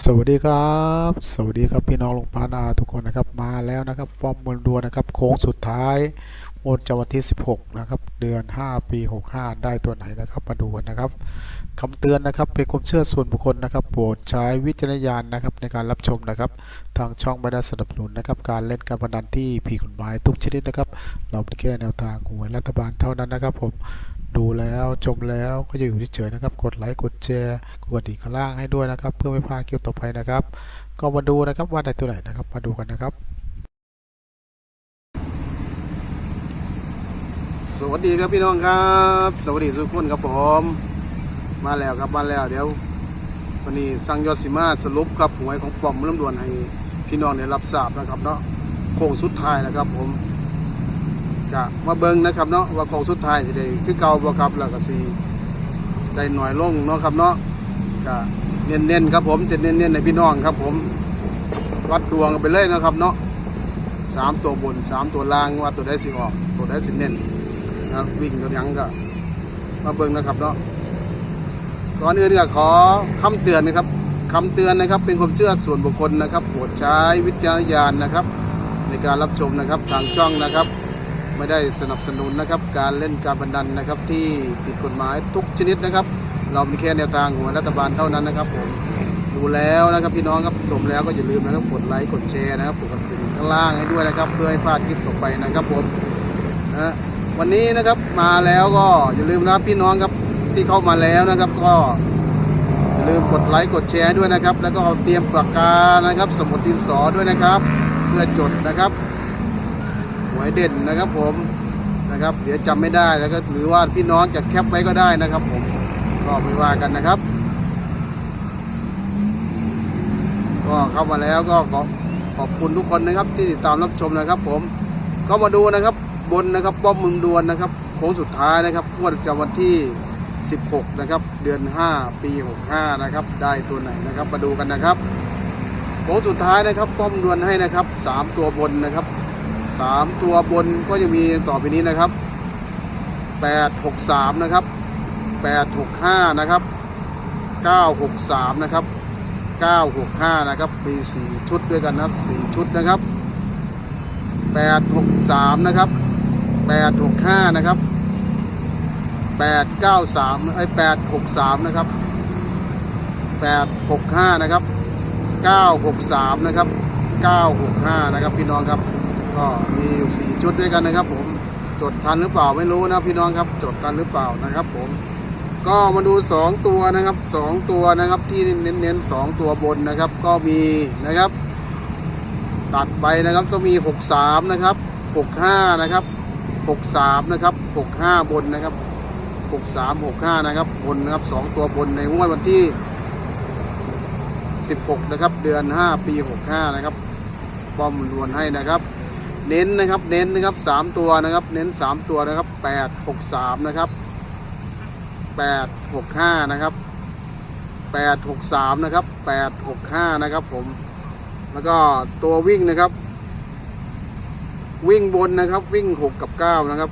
สวัสดีครับ สวัสดีครับพี่น้องลงพานาทุกคนนะครับมาแล้วนะครับป้อมเมือดวนนะครับโค้งสุดท้ายงวดจันทร์วันที่ 16 นะครับ เดือน 5 ปี 65 ได้ตัวไหนนะครับมาดูกันนะครับคำเตือนนะครับเป็นความเชื่อส่วนบุคคลนะครับโปรดใช้วิจารณญาณนะครับในการรับชมนะครับ ทางช่องไม่ได้สนับสนุนนะครับ การเล่นการพนันที่ผิดกฎหมายทุกชนิดนะครับ เราเป็นแค่แนวทางหวยรัฐบาลเท่านั้นนะครับผม ดูแล้วชมแล้วก็จะอยู่เฉยๆนะครับ กดไลค์กดแชร์กดกระดิ่งข้างล่างให้ด้วยนะครับ เพื่อไม่พลาดคลิปต่อไปนะครับ ก็มาดูนะครับว่าได้ตัวไหนนะครับ มาดูกันนะครับ สวัสดีครับพี่น้องครับ สวัสดีสุกคนครับผม มาแล้วครับมาแล้วเดี๋ยววันนี้สั่งยอดสิมาสรุปครับหวยของปอมลำดวนให้พี่น้องได้รับทราบนะครับเนาะโค้งสุดท้ายแล้วครับผม กะมาเบิ่งนะครับเนาะว่าโค้งสุดท้ายสิได้คือเก่าบ่ครับแล้วก็สิได้หน่อยลงเนาะครับเนาะกะเน้นๆครับผมจะเน้นๆในพี่น้องครับผมวัดดวงไปเลยนะครับเนาะสามตัวบนสามตัวล่างว่าตัวได้สิออก ตัวได้สิเน้นนะวิ่งตัวยังก็มาเบิ่งนะครับเนาะก่อนอื่นก็ขอคำเตือนนะครับคำเตือนนะครับเป็นความเชื่อส่วนบุคคลนะครับโปรดใช้วิจารณญาณนะครับ ในการรับชมนะครับทางช่องนะครับ ไม่ได้สนับสนุนนะครับการเล่นการพนันนะครับที่ผิดกฎหมายทุกชนิดนะครับ เรามีแค่แนวทางของรัฐบาลเท่านั้นนะครับผมดูแล้วนะครับพี่น้องครับชมแล้วก็อย่าลืมนะครับกดไลค์กดแชร์นะครับกดกระดิ่งข้างล่างให้ด้วยนะครับ เพื่อให้พลาดคลิปต่อไปนะครับผมนะวันนี้นะครับมาแล้วก็อย่าลืมนะครับพี่น้องครับที่เข้ามาแล้วนะครับก็อย่าลืมกดไลค์กดแชร์ด้วยนะครับ แล้วก็เตรียมปากกานะครับ สมุดดินสอด้วยนะครับ เพื่อจดนะครับ หวยเด่นนะครับผมนะครับ เดี๋ยวจำไม่ได้แล้วก็หรือว่าพี่น้องจะแคปไว้ก็ได้นะครับผมก็ไม่ว่ากันนะครับ ก็เข้ามาแล้วก็ขอขอบคุณทุกคนนะครับ ที่ติดตามรับชมนะครับ ผมก็มาดูนะครับบนนะครับป้อมมืองดวนนะครับโค้งสุดท้ายนะครับงวดประจำวันที่ 16 นะครับ เดือน 5 ปี 65 นะครับ ได้ตัวไหนนะครับ มาดูกันนะครับโค้งสุดท้ายนะครับป้อมดวนให้นะครับ 3 ตัวบนนะครับ 3 ตัวบนก็จะมีต่อไปนี้นะครับ 863 นะครับ 865 นะครับ 963 นะครับ 965 นะครับ มี 4 ชุดด้วยกันนะครับ 4 ชุดนะครับ 863 นะครับ 865 นะครับ 893 ไอ้863 นะครับ 865 นะครับ 963 นะครับ 965 นะครับ พี่น้องครับ ก็มีอยู่ 4 ชุดด้วยกันนะครับ ผมจดทันหรือเปล่าไม่รู้นะพี่น้องครับจดทันหรือเปล่านะครับ ผม ก็มาดู 2 ตัวนะครับ 2 ตัวนะครับที่เน้นๆ2ตัวบนนะครับ ก็มีนะครับ ตัดไปนะครับก็มี 63 นะครับ 65 นะครับ 63 นะครับ 65 บนนะครับ 63 65 นะครับบนนะครับ 2 ตัวบนในงวดวันที่ 16 นะครับ เดือน 5 ปี 65 นะครับป้อมรวนให้นะครับ เน้นนะครับเน้นนะครับ3ตัวนะครับ เน้น3ตัวนะครับ8 63นะครับ8 65นะครับ8 63นะครับ8 65นะครับผมแล้วก็ตัววิ่งนะครับ วิ่งบนนะครับวิ่ง6กับ9นะครับ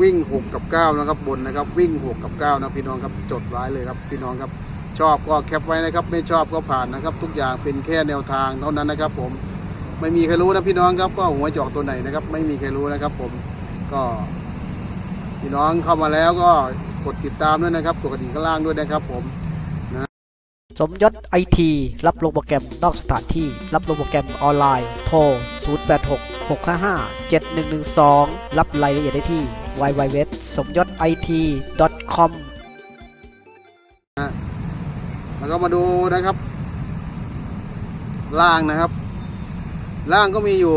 วิ่ง6กับ9นะครับบนนะครับ วิ่ง6กับ9นะพี่น้องครับจดไว้เลยครับพี่น้องครับชอบก็แคปไว้นะครับ ไม่ชอบก็ผ่านนะครับ ทุกอย่างเป็นแค่แนวทางเท่านั้นนะครับผม ไม่มีใครรู้นะพี่น้องครับว่าหัวจอกตัวไหนนะครับ ไม่มีใครรู้นะครับ ผมก็พี่น้องเข้ามาแล้วก็กดติดตามด้วยนะครับกดกระดิ่งข้างล่างด้วยนะครับ ผมสมยศไอทีรับลงโปรแกรมนอกสถานที่ รับลงโปรแกรมออนไลน์ โทร 086 655 7112 รับรายละเอียดได้ที่ www สมยศ IT com แล้วก็มาดูนะครับ ล่างนะครับ ล่างก็มีอยู่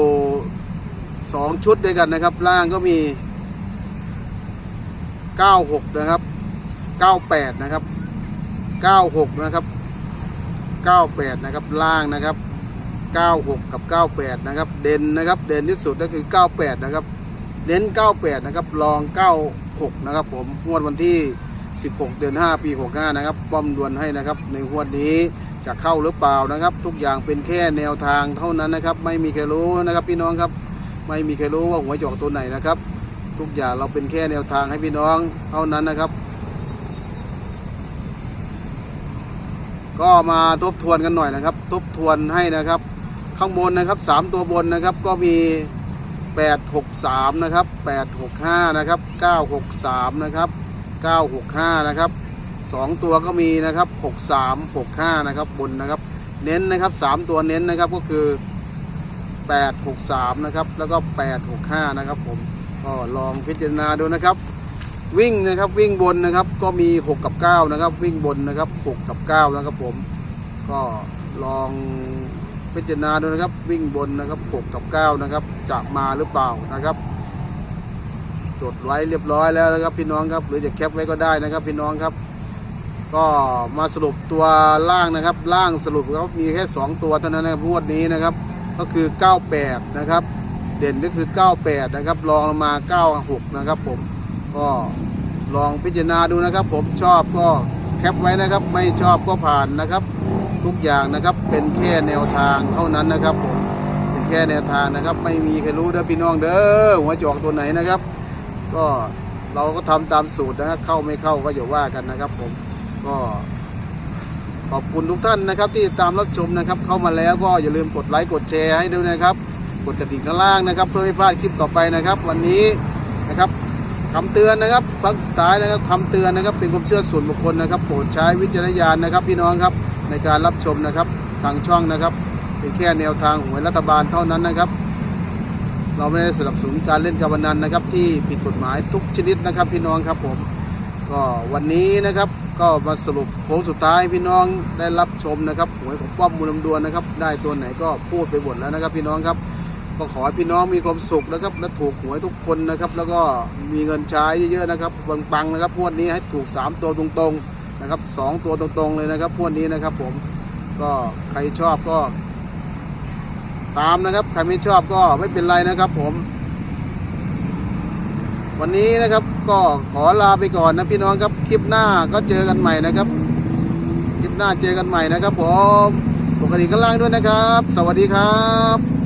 สองชุดด้วยกันนะครับ ล่างก็มี 96 นะครับ 98 นะครับ 96 นะครับ 98 นะครับ ล่างนะครับ 96 กับ 98 นะครับ เด่นนะครับ เด่นที่สุดก็คือ 98 นะครับ เน้น 98 นะครับ รอง 96 นะครับผมงวดวันที่ 16 เดือน 5 ปี 65 นะครับ ป้อมดวนให้นะครับ ในงวดนี้ จะเข้าหรือเปล่านะครับ ทุกอย่างเป็นแค่แนวทางเท่านั้นนะครับ ไม่มีใครรู้นะครับพี่น้องครับ ไม่มีใครรู้ว่าหัวจอกตัวไหนนะครับ ทุกอย่างเราเป็นแค่แนวทางให้พี่น้องเท่านั้นนะครับ ก็มาทบทวนกันหน่อยนะครับ ทบทวนให้นะครับ ข้างบนนะครับสามตัวบนนะครับก็มี 863 นะครับ 865 นะครับ 963 นะครับ 965 นะครับ 2 ตัวก็มีนะครับ 63 65 นะครับบนนะครับ เน้นนะครับ 3 ตัวเน้นนะครับก็คือ 863 นะครับ แล้วก็ 865 นะครับผมก็ลองพิจารณาดูนะครับ วิ่งนะครับวิ่งบนนะครับก็มี 6 กับ 9 นะครับ วิ่งบนนะครับ 6 กับ 9 นะครับผมก็ลองพิจารณาดูนะครับ วิ่งบนนะครับ 6 กับ 9 นะครับจะมาหรือเปล่านะครับจดไว้เรียบร้อยแล้วนะครับพี่น้องครับ หรือจะแคปไว้ก็ได้นะครับพี่น้องครับ ก็มาสรุปตัวล่างนะครับ ล่างสรุปครับมีแค่ 2 ตัวเท่านั้นนะครับงวดนี้นะครับ ก็คือ 98 นะครับ เด่นก็คือ 98 นะครับรองลงมา 96 นะครับ ผมก็ลองพิจารณาดูนะครับ ผมชอบก็แคปไว้นะครับ ไม่ชอบก็ผ่านนะครับ ทุกอย่างนะครับเป็นแค่แนวทางเท่านั้นนะครับผมเป็นแค่แนวทางนะครับ ไม่มีใครรู้เด้อพี่น้องเด้อหัวจอกตัวไหนนะครับ ก็เราก็ทำตามสูตรนะครับเข้าไม่เข้าก็อย่าว่ากันนะครับผม ก็ขอบคุณทุกท่านนะครับที่ตามรับชมนะครับ เข้ามาแล้วก็อย่าลืมกดไลค์กดแชร์ให้ด้วยนะครับ กดกระดิ่งข้างล่างนะครับ เพื่อไม่พลาดคลิปต่อไปนะครับ วันนี้นะครับคำเตือนนะครับครั้งสุดท้ายนะครับคำเตือนนะครับเป็นความเชื่อส่วนบุคคลนะครับ โปรดใช้วิจารณญาณนะครับ พี่น้องครับในการรับชมนะครับทางช่องนะครับเป็นแค่แนวทางหวยรัฐบาลเท่านั้นนะครับ เราไม่ได้สนับสนุนการเล่นการพนันนะครับ ที่ผิดกฎหมายทุกชนิดนะครับ พี่น้องครับผม ก็วันนี้นะครับก็มาสรุปโค้งสุดท้ายพี่น้องได้รับชมนะครับหวยของป้อมมูลลำดวนนะครับ ได้ตัวไหนก็พูดไปหมดแล้วนะครับ พี่น้องครับก็ขอให้พี่น้องมีความสุขนะครับและถูกหวยทุกคนนะครับ แล้วก็มีเงินใช้เยอะๆนะครับปังๆนะครับงวดนี้ให้ถูก 3 ตัวตรงๆนะครับสองตัวตรงๆเลยนะครับงวดนี้นะครับผมก็ใครชอบก็ ตามนะครับ ใครไม่ชอบก็ไม่เป็นไรนะครับ ผม วันนี้นะครับก็ขอลาไปก่อนนะพี่น้องครับคลิปหน้าก็เจอกันใหม่นะครับ คลิปหน้าเจอกันใหม่นะครับผมปกติก็ล่างด้วยนะครับ สวัสดีครับ